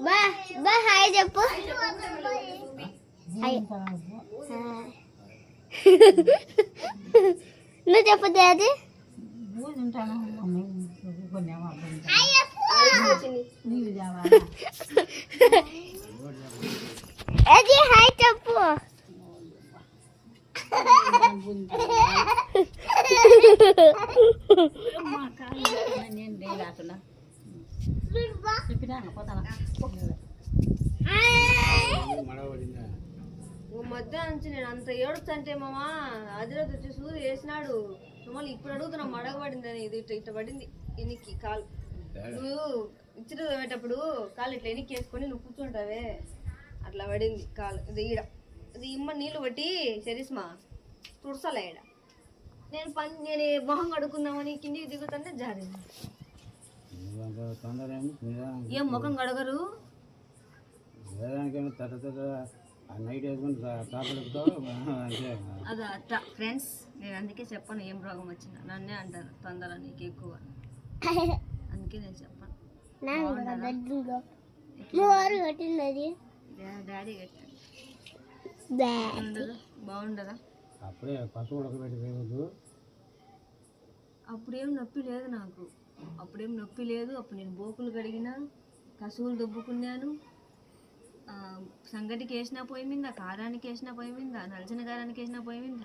బా బా హాయ్ చెప్పు హాయ్ నువ్వు చెప్పు డాడీ పూజ ఉంటాను కొన్ని అబ్బాయి నీళ్ళు తేవాలా అది హాయ్ చెప్పు. మధ్య నుంచి నేను అంత ఏడుస్తుంటే మామ అదిరోజు వచ్చి సూర్యు వేసినాడు. మమ్మల్ని ఇప్పుడు అడుగుతున్నా మడగబడిందని ఇది ఇట్లా పడింది. ఎనికి కాలు. నువ్వు ఇచ్చిన పోయేటప్పుడు కాలు ఇట్లా ఎనికి వేసుకొని నువ్వు కూర్చుంటావే. అట్లా పడింది కాలు. ఇది ఈడ. ఇది ఇమ్మ నీళ్ళు బట్టి శరీస్మా తుడసలే ఈడ. నేను పని నేను మొహం కడుక్కుందామని కిందికి దిగుతుంటే జారింది. ఏం ముఖం కడగరు? అది అట్లా ఫ్రెండ్స్ నేను అందుకే చెప్పను ఏం రోగం వచ్చిందా నన్నే అంటారు తొందర నీకు ఎక్కువ. అందుకే నేను చెప్పను. కొట్టింది. డాడీ. కట్టాడు బాగుండదా? అప్పుడే పసుపు ఉడకబెట్టి వేయవద్దు అప్పుడేం నొప్పి లేదు నాకు. అప్పుడేం నొప్పి లేదు. అప్పుడు నేను బోకులు కడిగినా కసువులు దుబ్బుకున్నాను. ఆ, సంగటికి వేసినా పోయిమిందా కారానికి వేసినా పోయిమిందా నలిచిన కారానికి వేసినా పోయిమిందా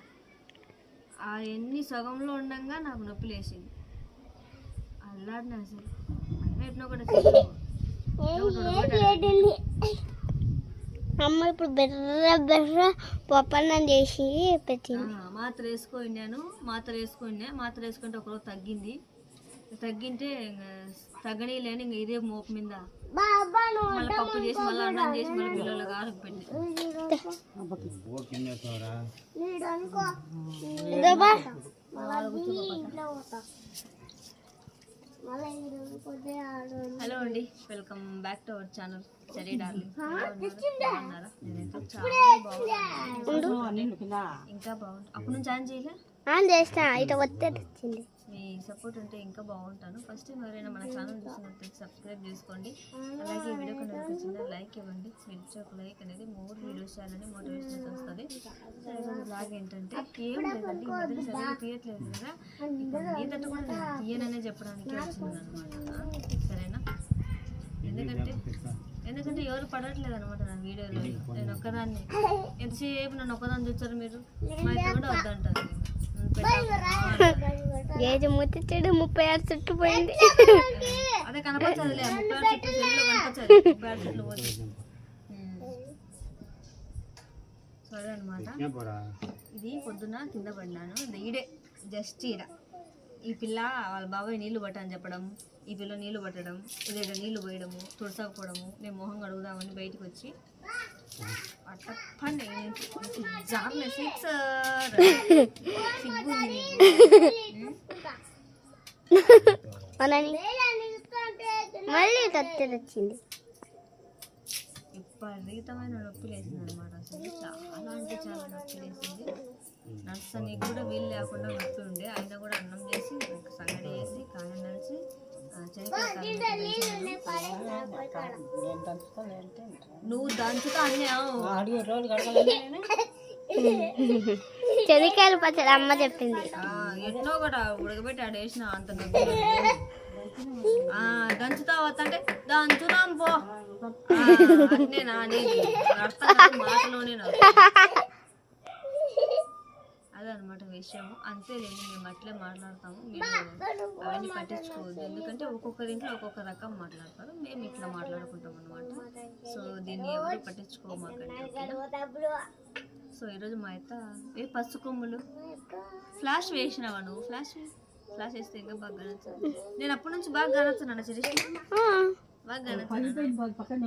ఆ ఎన్ని సగంలో ఉండంగా నాకు నొప్పి లేచింది. అల్లాడినా అసలు అమ్మ ఇప్పుడు బెర్ర బెర్ర పప్పన్నం చేసి పెట్టింది. మాత్ర వేసుకున్నాను మాత్ర వేసుకున్నా మాత్ర వేసుకుంటే ఒకరోజు తగ్గింది. తగ్గింటే ఇంక తగ్గనీ లేని ఇంక ఇదే మోపు మీద. మళ్ళీ పప్పు చేసి మళ్ళీ అన్నం చేసి మళ్ళీ పిల్లలకు ఆరకు పెట్టి హలో అండి welcome back to our channel. చాలా ఇంకా బాగుంటా అప్పుడు నుంచి ఆన్ చేయలే? ఆన్ చేసిన ఇట వస్తే వచ్చింది మీ సపోర్ట్ ఉంటే ఇంకా బాగుంటాను. ఫస్ట్ టైం ఎవరైనా మన ఛానల్ చూసినట్లయితే సబ్స్క్రైబ్ చేసుకోండి. అలాగే ఈ వీడియో కనుక చిన్న లైక్ ఇవ్వండి. మీరు ఒక లైక్ అనేది మోర్ వీడియోస్ చేయాలని మోటివేషన్ వస్తుంది. బ్లాగ్ ఏంటంటే ఏం లేదండి మధ్యన సరిగ్గా తీయట్లేదు కదా. తట్టు కూడా నేను తీయననే చెప్పడానికి వచ్చింది అనమాట సరేనా? ఎందుకంటే ఎందుకంటే ఎవరు పడట్లేదు అనమాట నా వీడియోలో. నేను ఒక్కదాన్ని. ఎంతసేపు నన్ను ఒక్కదాన్ని చూస్తారు మీరు? మా ఇద్దరు కూడా వద్దంటారు. పెట్టాలి. గేజ ముత్తిచ్చాడు ముప్పై ఆరు చుట్టూ పోయింది అదే ముప్పై ఆరు ముప్పై ఆరు సరే అనమాట ఇది పొద్దున్న కింద పడినాను. ఇది ఈడే జస్ట్ ఈడ. ఈ పిల్ల వాళ్ళ బాబాయ్ నీళ్ళు పట్టని చెప్పడం ఈ పిల్ల నీళ్ళు పట్టడం ఇదే నీళ్ళు పోయడము తుడసకపోవడము నేను మొహం కడుగుదామని బయటకు వచ్చి నీకు. మనని మళ్ళీ తత్తి వచ్చింది. విపరీతమైన నొప్పి లేసింది అనమాట అసలు. చాలా అంటే చాలా నొప్పి లేసింది నచ్చనికి కూడా వీలు లేకుండా ఉండే అయినా కూడా అన్నం చేసి సంగడి చేసి కాయం నలిచి నువ్వు దంచుతా చెనికాయలు పచ్చడి అమ్మ చెప్పింది. ఎన్నో కూడా ఉడకబెట్టి ఆడ వేసిన అంత నొప్పి దంచుతా వస్తుంటే దంచుదాం పో. ఆ, అర్థం మాటలోనే నాకు అదనమాట విషయం అంతేలేండి మేము అట్లే మాట్లాడతాము. మీరు అవన్నీ పట్టించుకోవద్దు. ఎందుకంటే ఒక్కొక్కరి ఇంట్లో ఒక్కొక్క రకం మాట్లాడతారు. మేము ఇట్లా మాట్లాడుకుంటాం అనమాట సో దీన్ని ఎవరు పట్టించుకోమాకండి సో ఈరోజు మా అత్త ఏ పసు కొమ్ములు? ఫ్లాష్ వేసినావా నువ్వు? ఫ్లాష్ ఫ్లాష్ వేస్తే ఇంకా బాగా కనొచ్చు నేను అప్పటి నుంచి బాగా కనొచ్చున్నాను శరీష్. బాగా కనొచ్చు పక్కన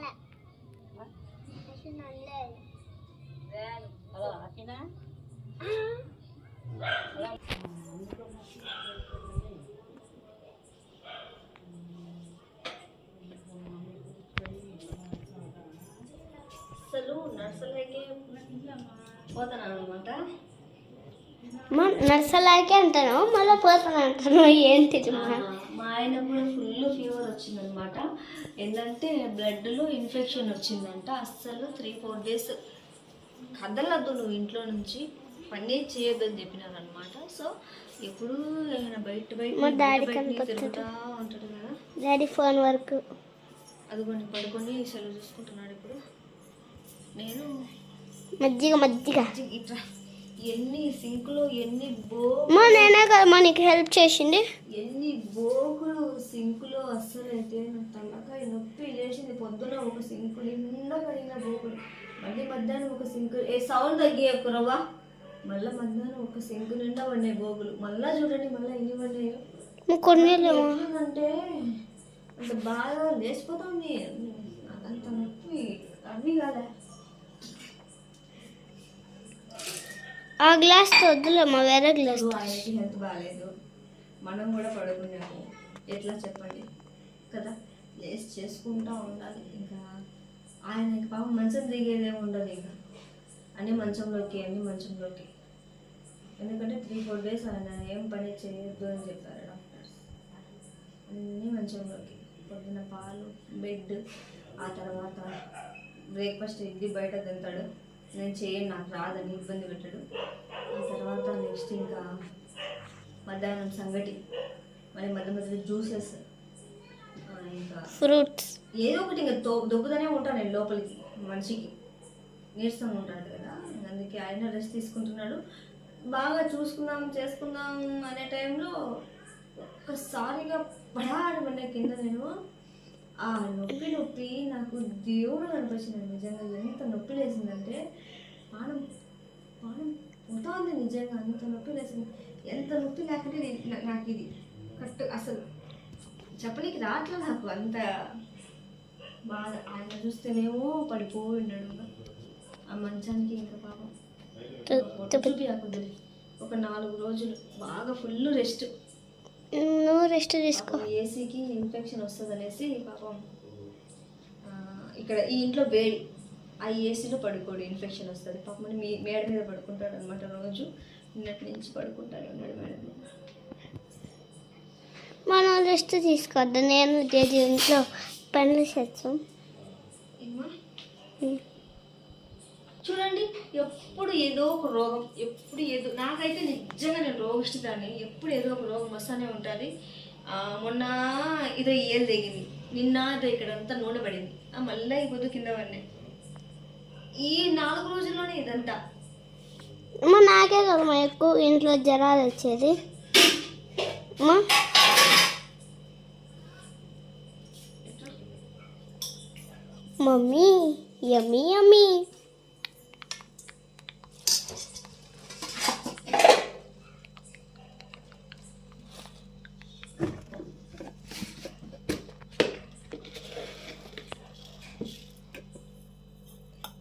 పోతాను అనమాట నర్సలాగే అంటాను మళ్ళీ పోతాను అంటాను ఏంటి మా ఆయన కూడా ఫుల్ ఫీవర్ వచ్చిందనమాట. ఏంటంటే బ్లడ్లో ఇన్ఫెక్షన్ వచ్చిందంట. అస్సలు త్రీ ఫోర్ డేస్ కదలద్దు నువ్వు ఇంట్లో నుంచి. పని చేయొద్దు అని చెప్పినారనమాట. సో ఎప్పుడు ఆయన బయట బయట డాడీ. తిరుగుతా ఉంటాడు కదా. Daddy phone work. అదిగోండి పడుకొని సెలవు చూసుకుంటున్నాడు ఇప్పుడు. నేను మజ్జిగ మజ్జిగ. ఎన్ని సింకులో ఎన్ని మా నేనే కదా మా నీకు హెల్ప్ చేసింది. ఎన్ని బోకులు సింకులో అస్సలు అయితే తలకాయ నొప్పి చేసింది పొద్దున ఒక సింకు నిండా కడిగిన బోకులు. మళ్ళీ మధ్యాహ్నం ఒక సింకు. ఏ సౌండ్ తగ్గియకురవ్వా మళ్ళీ మధ్యాహ్నం ఒక సింకు నిండా పడినాయి బోకులు. మళ్ళీ చూడండి మళ్ళీ ఎన్ని పడినాయో. కొన్ని ఎట్లుందంటే అంత బాగా లేచిపోతుంది. అంత నొప్పి. అవి కాదా ఆ గ్లాస్ వద్దులేమ్మా వేరే గ్లాస్ ఆయనకి హెల్త్ బాగాలేదు మనం కూడా పడుకున్నాము. ఎట్లా చెప్పండి? కదా లేస్ చేసుకుంటా ఉండాలి ఇంకా. ఆయనకి పాపం మంచం దిగేదే ఉండదు ఇంకా. అన్ని మంచంలోకి అన్ని మంచంలోకి. ఎందుకంటే త్రీ ఫోర్ డేస్ ఆయన ఏం పని చేయొద్దు అని చెప్పారు డాక్టర్స్. అన్ని మంచంలోకి. పొద్దున పాలు బెడ్ ఆ తర్వాత బ్రేక్ఫాస్ట్ ఇడ్లీ బయట తింటాడు. నేను చేయను నాకు రాదని ఇబ్బంది పెట్టాడు. ఆ తర్వాత నెక్స్ట్ ఇంకా మధ్యాహ్నం సంగటి మరి మధ్య మధ్యలో జ్యూసెస్ ఇంకా ఫ్రూట్స్ ఏదో ఒకటి ఇంకా తో దొబ్బుతూనే ఉంటాను నేను లోపలికి మనిషికి. నీరసంగా ఉంటాడు కదా అందుకే ఆయన రెస్ట్ తీసుకుంటున్నాడు. బాగా చూసుకుందాం చేసుకుందాం అనే టైంలో ఒక్కసారిగా పడాడు పడిన కింద నేను. ఆ నొప్పి నొప్పి నాకు దేవుడు కనిపించింది నిజంగా. ఎంత నొప్పి లేసిందంటే పానం పానం పోతా ఉంది నిజంగా. అంత నొప్పి లేసింది ఎంత నొప్పి లేకుంటే నాకు ఇది కరెక్ట్ అసలు చెప్పనీకి రావట్లే నాకు అంత బాధ. ఆయన చూస్తేనేమో పడిపోయినాడు ఆ మంచానికి ఇంకా పాపం చూపియాకుద్ది ఒక నాలుగు రోజులు బాగా ఫుల్ రెస్ట్. నువ్వు రెస్ట్ తీసుకో. ఏసీకి ఇన్ఫెక్షన్ వస్తుంది అనేసి పాపం ఇక్కడ ఈ ఇంట్లో వేడి ఆ ఏసీలో పడుకోడు ఇన్ఫెక్షన్ వస్తుంది. పాపం మీ మేడ మీద పడుకుంటాడు అనమాట రోజు. నిన్నటి నుంచి పడుకుంటాడు ఉన్నాడు మేడ మీద. మనం రెస్ట్ తీసుకోవద్దు. నేను ఇంట్లో పనులు చేస్తాం ఏమ్మా? చూడండి ఎప్పుడు ఏదో ఒక రోగం ఎప్పుడు ఏదో నాకైతే నిజంగా నేను రోగిష్టిదాన్ని ఎప్పుడు ఏదో ఒక రోగం వస్తూనే ఉంటుంది. మొన్న ఇదో ఏలు తెగింది. నిన్న ఇదో ఇక్కడంతా నూనె పడింది. ఆ, మళ్ళీ ఈ పొద్దు కింద పడినాయి ఈ నాలుగు రోజుల్లోనే ఇదంతా. అమ్మ నాకే కదమ్మా ఎక్కువ ఇంట్లో జ్వరాలు వచ్చేది. అమ్మా. Mummy yummy yummy.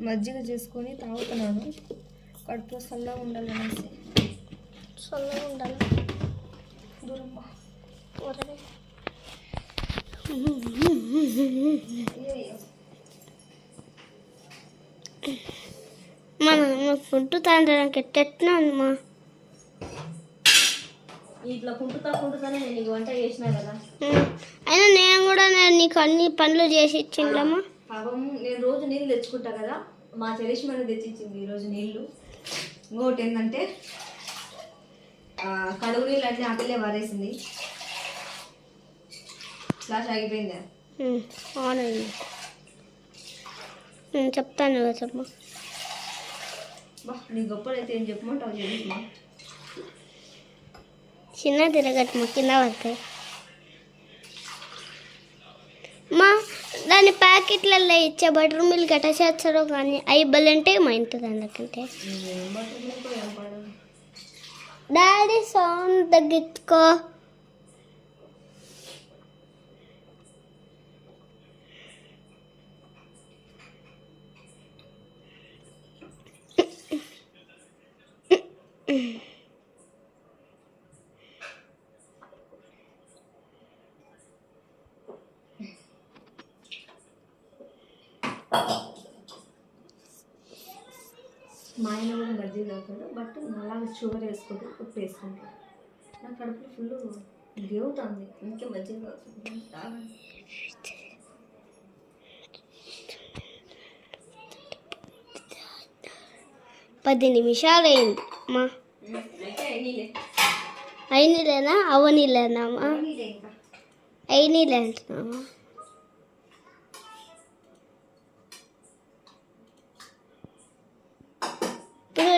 మజ్జిగ చేసుకొని తాగుతున్నాను. కడుపు చల్లగా ఉండాలనేసి. చల్లగా ఉండాలి. మన ఫుడ్ తాగడానికి ఎట్టెట్నా అమ్మా ఇట్లా కుంటుతా కుంటుతానే నేను నీకు వంట చేసినా కదా. అయినా నేను కూడా నేను నీకు అన్ని పనులు చేసి ఇచ్చిండమ్మా పాపం నేను రోజు నీళ్ళు తెచ్చుకుంటా కదా మా చరిష్మని తెచ్చిచ్చింది ఈరోజు నీళ్ళు. ఇంకోటి ఏంటంటే కడుగు నీళ్ళు అట్లా అక్కలే వారేసింది క్లాస్ ఆగిపోయిందా? నేను చెప్తాను కదా చెప్పమ్మా బా నీ గొప్పలైతే ఏం చెప్పమంటావు చరిష్మా? చిన్న తిరగట్టు కింద పడతాయి. మా దాని ప్యాకెట్లలో ఇచ్చే బటర్ మిల్క్ గట్ట చేస్తారో కానీ అవి బలంటే మా ఇంటిది అందుకంటే డాడీ సౌండ్ తగ్గించుకో Mm-hmm. మా ఆయన కూడా మజ్జిగ తాగుతాడు బట్ అలాగే షుగర్ వేసుకుంటూ ఉప్పు వేసుకుంటాడు. నా కడుపు ఫుల్ దేవుతుంది. ఇంకే మజ్జిగ పది నిమిషాలు అయింది అమ్మా. అయినలేనా? అవనీలేనా అమ్మా? అయినా అంటున్నామా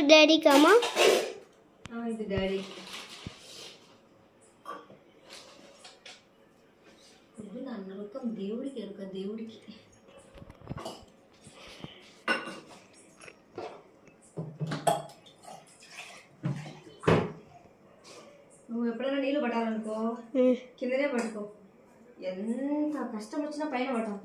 డాడీకి అమ్మా ఆ, ఇది డాడీ నమ్మకం దేవుడికి ఎరుక దేవుడికి. నువ్వు ఎప్పుడైనా నీళ్ళు పట్టాలనుకో. కిందనే పట్టుకో. ఎంత కష్టం వచ్చినా పైన పట్టాలి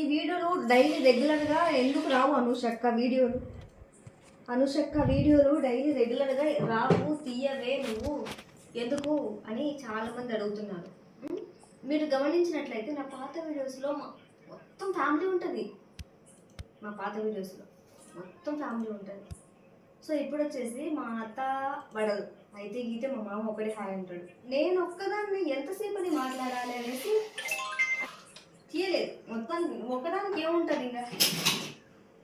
ఈ వీడియోలు డైలీ రెగ్యులర్గా ఎందుకు రావు అనుషక్క వీడియోలు? అనుషక్క వీడియోలు డైలీ రెగ్యులర్గా రావు తీయవే నువ్వు. ఎందుకు అని చాలామంది అడుగుతున్నారు. మీరు గమనించినట్లయితే నా పాత వీడియోస్లో మొత్తం ఫ్యామిలీ ఉంటుంది. మా పాత వీడియోస్లో మొత్తం ఫ్యామిలీ ఉంటుంది. సో ఇప్పుడు వచ్చేసి మా అత్త పడదు అయితే గీతే మా మామ ఒకటే హాయ్ అంటాడు. నేను ఒక్కదాన్ని ఎంతసేపు అని మాట్లాడాలి అనేసి తీయలేదు. మొత్తం ఒక్కదానికి ఏముంటుంది ఇంకా?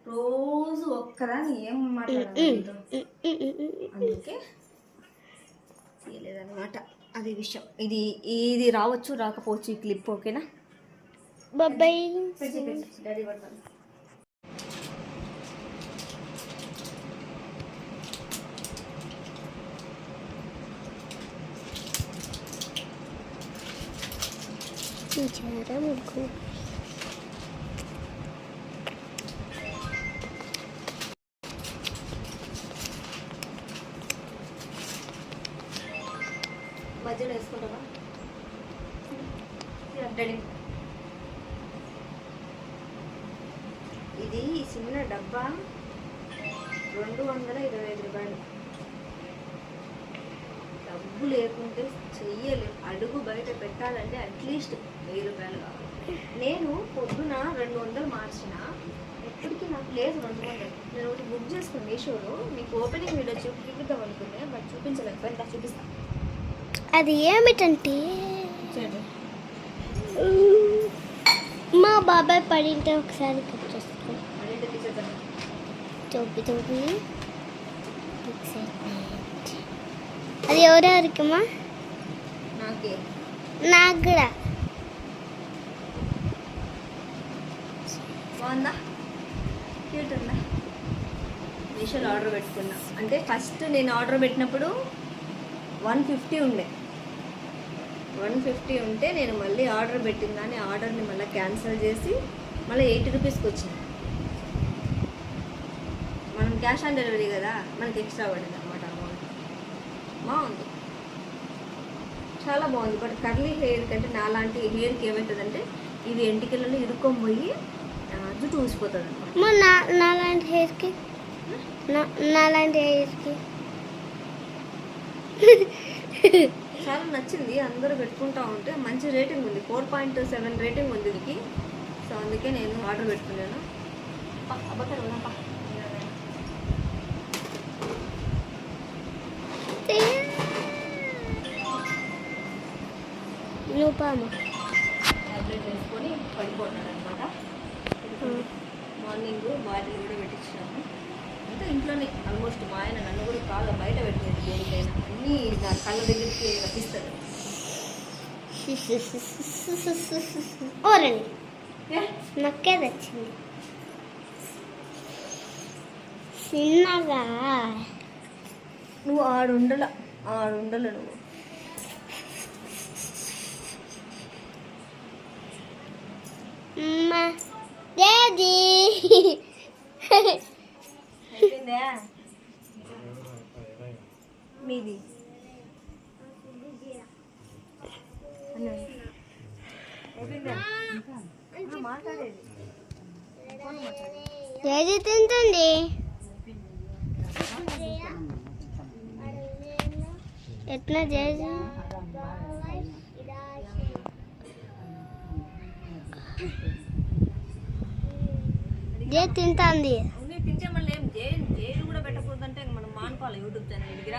రోజు ఒక్కదాన్ని ఏం ఉమ్. అందుకే తీయలేదన్నమాట. అది విషయం. ఇది ఇది రావచ్చు రాకపోవచ్చు ఈ క్లిప్ ఓకేనా? బాబాయ్ డాడీ పడతాను включите на рамку. లేకుంటే చెయ్యలేదు అడుగు బయట పెట్టాలంటే అట్లీస్ట్ వెయ్యి రూపాయలు కావాలి. నేను పొద్దున రెండు వందలు మార్చిన ఎప్పటికీ నాకు లేదు రెండు వందలు. నేను ఒకటి బుక్ చేసుకుని మీషోలో మీకు ఓపెనింగ్ వీడియో చూపిద్దాం అనుకున్నా బట్ చూపించలేకపోయింది చూపిస్తాను అది ఏమిటంటే? మా బాబాయ్ పడింటే ఒకసారి కట్ చేసుకో. చూపి చూపి. అది నాకే నాకు. కూడా బాగుందా? క్యూట్ ఉందా? మీషోలో ఆర్డర్ పెట్టుకున్నా. అంటే ఫస్ట్ నేను ఆర్డర్ పెట్టినప్పుడు వన్ ఫిఫ్టీ ఉండే. వన్ ఫిఫ్టీ ఉంటే నేను మళ్ళీ ఆర్డర్ పెట్టిందని ఆర్డర్ని మళ్ళీ క్యాన్సిల్ చేసి మళ్ళీ ఎయిటీ రూపీస్కి వచ్చింది మనం క్యాష్ ఆన్ డెలివరీ కదా? మనకి ఎక్స్ట్రా పడింది? బాగుంది. చాలా బాగుంది. బట్ కర్లీ హెయిర్ కంటే నాలాంటి హెయిర్కి ఏమవుతుందంటే ఇవి ఎంటికలలో ఇరుక్కొని పోయి జుట్టు ఊసిపోతుంది అనమాట మా నా నాలాంటి హెయిర్కి? నా- నాలాంటి హెయిర్కి? చాలా నచ్చింది. అందరూ పెట్టుకుంటా ఉంటే మంచి రేటింగ్ ఉంది. ఫోర్ పాయింట్ సెవెన్ రేటింగ్ ఉంది దీనికి. సో అందుకే నేను ఆర్డర్ పెట్టుకున్నాను. పా, పాము టాబ్లెట్ వేసుకొని పడిపోతున్నాడు అనమాట మార్నింగ్ బాటిల్ కూడా పెట్టించినాము. అంటే ఇంట్లోనే ఆల్మోస్ట్ మా ఆయన నన్ను కూడా బాగా బయట పెట్టలేదు దేనికైనా. అన్నీ నా కళ్ళ దగ్గరికి రప్పిస్తాడు. ఓరండి నక్కే తెచ్చింది చిన్నగా. నువ్వు ఆడుండల ఆడుండల నువ్వు అమ్మ అయిపోయిందా? మీది? అన్న. అయిపోయిందా? ఆ, మాట్లాడేది. ఫోన్ మాట్లాడేది జేజీ తింటుంది ఎట్లా జేజీ జే తింటుంది. ఉంది తింటే మళ్ళీ ఏం జైలు జైలు కూడా పెట్టకూడదంటే మనం మానుకోవాలి యూట్యూబ్ ఛానల్ దగ్గర.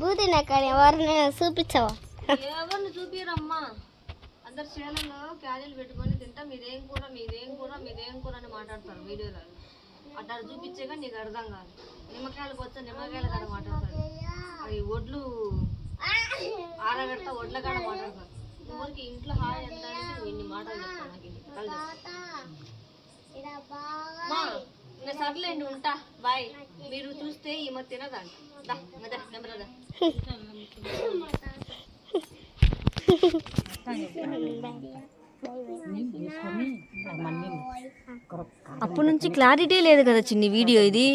బూతి నాకు ఎవరిని చూపించవా? ఎవరిని చూపిరమ్మా అందరు చేలలో క్యారీలు పెట్టుకొని తింటా మీదేం కూర మీదేం కూర మీదేం కూర అని మాట్లాడతారు వీడియోలో. అట్లా చూపించేగా నీకు అర్థం కాదు. నిమ్మకాయలకు వచ్చా నిమ్మకాయల కాడ మాట్లాడతారు అవి ఒడ్లు ఆరగడతా ఒడ్ల కాడ మాట్లాడతారు ఊరికి ఇంట్లో హాయ్ ఎంత అంటే నువ్వు ఇన్ని మాటలు చెప్తాను నాకు ఇన్ని కథలు చెప్తాను. అమ్మా, ఇంకా సర్లేండి ఉంటా. బాయ్. మీరు చూస్తే దా దా. తీసుకొని మళ్ళీ అప్పటి నుంచి క్లారిటీ లేదు కదా చిన్ని వీడియో ఇది.